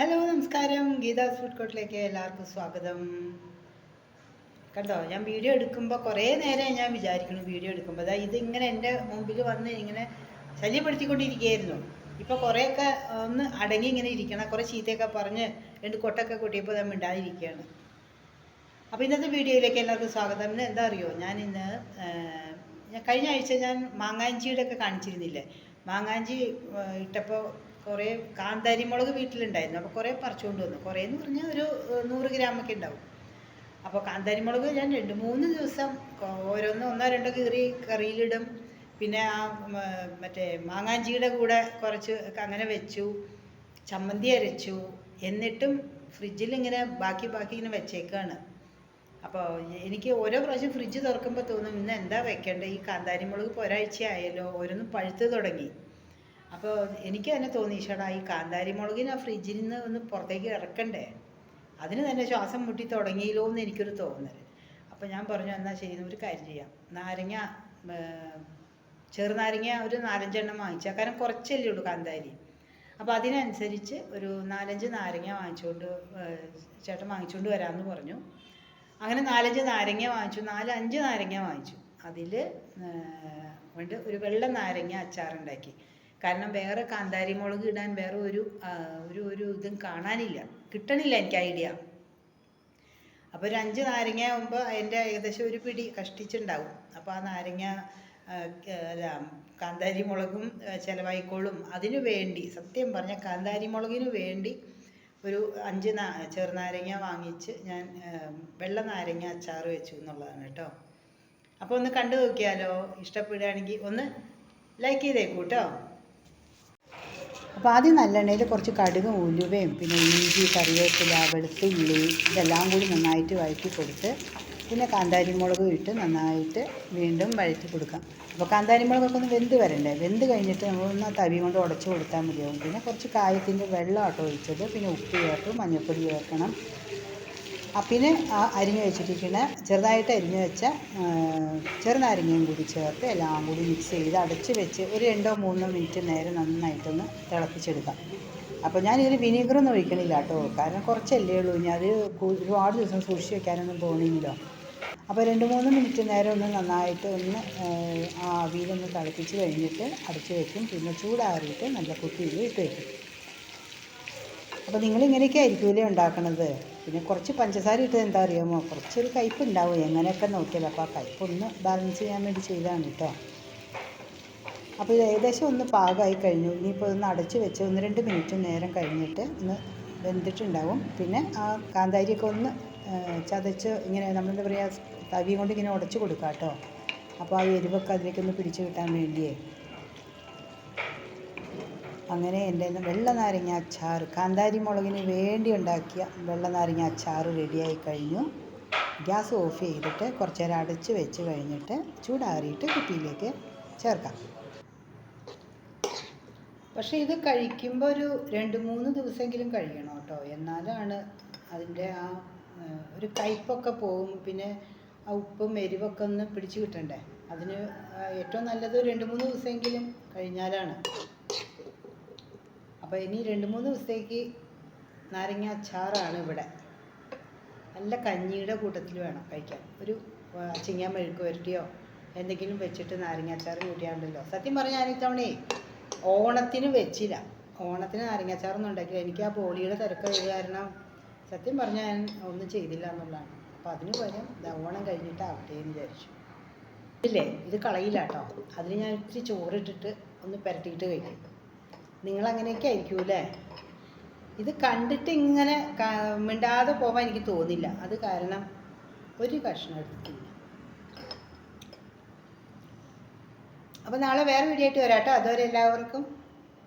Hello നമസ്കാരം. Geetha's food കോർട്ടിലേക്ക് എല്ലാവർക്കും സ്വാഗതം. കണ്ടോ ഞാൻ വീഡിയോ എടുക്കുമ്പോൾ കുറേ നേരം ഞാൻ വിചാരിക്കുന്നു വീഡിയോ എടുക്കുമ്പോൾ അതാ ഇതിങ്ങനെ എന്റെ മുമ്പിൽ വന്ന് ഇങ്ങനെ ശല്യപ്പെടുത്തിക്കൊണ്ടിരിക്കുകയായിരുന്നു. ഇപ്പോൾ കുറേയൊക്കെ ഒന്ന് അടങ്ങി ഇങ്ങനെ ഇരിക്കണം. കുറേ ചീത്തയൊക്കെ പറഞ്ഞ് രണ്ട് കൊട്ടൊക്കെ കൊട്ടിയപ്പോൾ ഞാൻ മിണ്ടാതിരിക്കുകയാണ്. അപ്പോൾ ഇന്നത്തെ വീഡിയോയിലേക്ക് എല്ലാവർക്കും സ്വാഗതം. ഇന്ന് എന്താ അറിയോ? ഞാൻ ഇന്ന് ഞാൻ കഴിഞ്ഞ ആഴ്ച ഞാൻ മാങ്ങാഞ്ചിയുടെ ഒക്കെ കാണിച്ചിരുന്നില്ലേ? മാങ്ങാഞ്ചി ഇട്ടപ്പോൾ കുറേ കാന്താരി മുളക് വീട്ടിലുണ്ടായിരുന്നു. അപ്പോൾ കുറേ പറിച്ചുകൊണ്ട് വന്നു. കുറേ എന്ന് പറഞ്ഞാൽ ഒരു നൂറ് ഗ്രാമൊക്കെ ഉണ്ടാവും. അപ്പോൾ കാന്താരി മുളക് ഞാൻ രണ്ട് മൂന്ന് ദിവസം ഓരോന്ന് ഒന്നോ രണ്ടോ കീറി കറിയിലിടും. പിന്നെ ആ മറ്റേ മാങ്ങാഞ്ചിയുടെ കൂടെ കുറച്ച് അങ്ങനെ വെച്ചു. ചമ്മന്തി അരച്ചു. എന്നിട്ടും ഫ്രിഡ്ജിൽ ഇങ്ങനെ ബാക്കി ബാക്കി ഇങ്ങനെ വെച്ചേക്കാണ്. അപ്പോൾ എനിക്ക് ഓരോ പ്രാവശ്യം ഫ്രിഡ്ജ് തുറക്കുമ്പോൾ തോന്നും ഇന്ന് എന്താ വെക്കേണ്ടത് ഈ കാന്താരി മുളക് ഒരാഴ്ച ആയല്ലോ ഓരോന്ന് പഴുത്ത് തുടങ്ങി. അപ്പോൾ എനിക്ക് തന്നെ തോന്നി ഈശോടാ ഈ കാന്താരി മുളകിന് ആ ഫ്രിഡ്ജിൽ നിന്ന് ഒന്ന് പുറത്തേക്ക് ഇറക്കണ്ടേ? അതിന് തന്നെ ശ്വാസം മുട്ടി തുടങ്ങിയല്ലോ എന്ന് എനിക്കൊരു തോന്നൽ അപ്പോൾ ഞാൻ പറഞ്ഞു എന്നാൽ ശരി ഒരു കാര്യം ചെയ്യാം. നാരങ്ങ ചെറുനാരങ്ങ ഒരു നാലഞ്ചെണ്ണം വാങ്ങിച്ചാൽ കാരണം കുറച്ചല്ലേ ഉള്ളൂ കാന്താരി. അപ്പോൾ അതിനനുസരിച്ച് ഒരു നാലഞ്ച് നാരങ്ങ വാങ്ങിച്ചുകൊണ്ട് ചേട്ടൻ വാങ്ങിച്ചുകൊണ്ട് വരാമെന്ന് പറഞ്ഞു. അങ്ങനെ നാലഞ്ച് നാരങ്ങ വാങ്ങിച്ചു നാലഞ്ച് നാരങ്ങ വാങ്ങിച്ചു. അതിൽ കൊണ്ട് ഒരു വെള്ള നാരങ്ങ അച്ചാറുണ്ടാക്കി. കാരണം വേറെ കാന്താരി മുളക് ഇടാൻ വേറെ ഒരു ഒരു ഒരു ഇതും കാണാനില്ല. കിട്ടണില്ല എനിക്ക് ഐഡിയ. അപ്പോൾ ഒരു അഞ്ച് നാരങ്ങ ആകുമ്പോൾ അതിന്റെ ഏകദേശം ഒരു പിടി കഷ്ടിച്ചുണ്ടാവും. അപ്പോൾ ആ നാരങ്ങ അല്ല കാന്താരി മുളകും ചിലവായിക്കോളും അതിനു വേണ്ടി സത്യം പറഞ്ഞ കാന്താരി മുളകിന് വേണ്ടി ഒരു അഞ്ച് നാ ചെറുനാരങ്ങ വാങ്ങിച്ച് ഞാൻ വെള്ള നാരങ്ങ അച്ചാർ വെച്ചു എന്നുള്ളതാണ് കേട്ടോ. അപ്പോൾ ഒന്ന് കണ്ടു നോക്കിയാലോ? ഇഷ്ടപ്പെടുകയാണെങ്കിൽ ഒന്ന് ലൈക്ക് ചെയ്തേക്കൂ കേട്ടോ. അപ്പോൾ ആദ്യം നല്ലെണ്ണയിൽ കുറച്ച് കടുകും ഉലുവയും പിന്നെ ഇഞ്ചി കറിവേപ്പില വെളുത്തുള്ളി ഇതെല്ലാം കൂടി നന്നായിട്ട് വഴറ്റി കൊടുത്ത് പിന്നെ കാന്താരി മുളകും ഇട്ട് നന്നായിട്ട് വീണ്ടും വഴറ്റി കൊടുക്കാം. അപ്പോൾ കാന്താരി മുളകൊക്കെ ഒന്ന് വെന്ത് വരണ്ടേ? വെന്ത് കഴിഞ്ഞിട്ട് നമ്മളൊന്ന് തവി കൊണ്ട് ഉടച്ച് കൊടുത്താൽ മതിയാവും. പിന്നെ കുറച്ച് കായത്തിന്റെ വെള്ളം ആട്ടോ ഒഴിച്ചത്. പിന്നെ ഉപ്പ് ചേർത്ത് മഞ്ഞൾപ്പൊടി ചേർക്കണം. പിന്നെ ആ അരിഞ്ഞു വെച്ചിരിക്കുന്ന ചെറുതായിട്ട് അരിഞ്ഞു വെച്ച ചെറുനാരങ്ങയും കൂടി ചേർത്ത് എല്ലാം കൂടി മിക്സ് ചെയ്ത് അടച്ച് വെച്ച് ഒരു രണ്ടോ മൂന്നോ മിനിറ്റ് നേരം നന്നായിട്ടൊന്ന് തിളപ്പിച്ചെടുക്കാം. അപ്പോൾ ഞാൻ ഞാനിതിൽ വിനീഗറൊന്നും ഒഴിക്കണില്ല കേട്ടോ. കാരണം കുറച്ചല്ലേ ഉള്ളൂ. ഇനി അത് ഒരുപാട് ദിവസം സൂക്ഷിച്ച് വെക്കാനൊന്നും പോകണില്ലല്ലോ അപ്പോൾ രണ്ട് മൂന്ന് മിനിറ്റ് നേരം ഒന്ന് നന്നായിട്ട് ഒന്ന് ആ ആവിയിലൊന്ന് തിളപ്പിച്ച് കഴിഞ്ഞിട്ട് അടച്ച് വെക്കും. പിന്നെ ചൂടാറിയിട്ട് നല്ല കുത്തിയിൽ ഇട്ട് വെക്കും. അപ്പോൾ നിങ്ങൾ ഇങ്ങനെയൊക്കെ ആയിരിക്കൂലേ ഉണ്ടാക്കണത്? പിന്നെ കുറച്ച് പഞ്ചസാര ഇട്ടത് എന്താ അറിയാമോ കുറച്ചൊരു കയ്പ്പ് ഉണ്ടാവും. എങ്ങനെയൊക്കെ നോക്കിയാലും. അപ്പോൾ ആ കയ്പ്പ് ഒന്ന് ബാലൻസ് ചെയ്യാൻ വേണ്ടി ചെയ്തതാണ് കേട്ടോ. അപ്പോൾ ഇത് ഏകദേശം ഒന്ന് പാകമായി കഴിഞ്ഞു. ഇനിയിപ്പോൾ ഒന്ന് അടച്ച് വെച്ച് ഒന്ന് രണ്ട് മിനിറ്റ് നേരം കഴിഞ്ഞിട്ട് ഒന്ന് വെന്തിട്ടുണ്ടാവും. പിന്നെ ആ കാന്താരിയൊക്കെ ഒന്ന് ചതച്ച് ഇങ്ങനെ നമ്മളെന്താ പറയുക തവി കൊണ്ട് ഇങ്ങനെ ഉടച്ച് കൊടുക്കാം കേട്ടോ അപ്പോൾ ആ എരിവൊക്കെ അതിലേക്കൊന്ന് പിടിച്ച് കിട്ടാൻ വേണ്ടിയേ. അങ്ങനെ എന്റെ വെള്ള നാരങ്ങ അച്ചാർ കാന്താരി മുളകിന് വേണ്ടി ഉണ്ടാക്കിയ വെള്ള നാരങ്ങ അച്ചാർ റെഡിയായി കഴിഞ്ഞു. ഗ്യാസ് ഓഫ് ചെയ്തിട്ട് കുറച്ച് നേരം അടച്ച് വെച്ച് കഴിഞ്ഞിട്ട് ചൂടാറിയിട്ട് കുപ്പിയിലേക്ക് ചേർക്കാം. പക്ഷേ ഇത് കഴിക്കുമ്പോൾ ഒരു രണ്ട് മൂന്ന് ദിവസമെങ്കിലും കഴിയണം കേട്ടോ. എന്നാലാണ് അതിന്റെ ആ, ഒരു കയ്പൊക്കെ പോകും. പിന്നെ ആ ഉപ്പും എരിവൊക്കെ ഒന്ന് പിടിച്ച് കിട്ടണ്ടേ? അതിന് ഏറ്റവും നല്ലത് രണ്ട് മൂന്ന് ദിവസമെങ്കിലും കഴിഞ്ഞാലാണ്. അപ്പോൾ ഇനി രണ്ട് മൂന്ന് ദിവസത്തേക്ക് നാരങ്ങ അച്ചാറാണ് ഇവിടെ. നല്ല കഞ്ഞിയുടെ കൂട്ടത്തിൽ വേണം കഴിക്കാൻ. ഒരു ചിങ്ങാൻ ചിങ്ങ മെഴുക്ക് വരട്ടിയോ എന്തെങ്കിലും വെച്ചിട്ട് നാരങ്ങ അച്ചാർ കൂട്ടിയാണ്ടല്ലോ. സത്യം പറഞ്ഞാൽ ഞാൻ ഇത്തവണേ ഓണത്തിന് വെച്ചില്ല. ഓണത്തിന് നാരങ്ങ അച്ചാറൊന്നും ഉണ്ടാക്കില്ല എനിക്ക് ആ പോളിയുടെ തിരക്ക് കാരണം സത്യം പറഞ്ഞാൽ ഞാൻ ഒന്നും ചെയ്തില്ല എന്നുള്ളതാണ്. അപ്പോൾ അതിന് പകരം ഓണം കഴിഞ്ഞിട്ട് ആവട്ടെ എന്ന് വിചാരിച്ചു. ഇല്ലേ? ഇത് കളയില്ല കേട്ടോ. അതിന് ഞാൻ ഇത്തിരി ചോറിട്ടിട്ട് ഒന്ന് പുരട്ടിയിട്ട് കഴിക്കും. നിങ്ങളങ്ങനെയൊക്കെ ആയിരിക്കും അല്ലേ? ഇത് കണ്ടിട്ട് ഇങ്ങനെ മിണ്ടാതെ പോകാൻ എനിക്ക് തോന്നില്ല. അത് കാരണം ഒരു കഷ്ണം എടുത്തിട്ടില്ല. അപ്പോൾ നാളെ വേറെ വീഡിയോ ആയിട്ട് വരാട്ടോ. അതുവരെ എല്ലാവർക്കും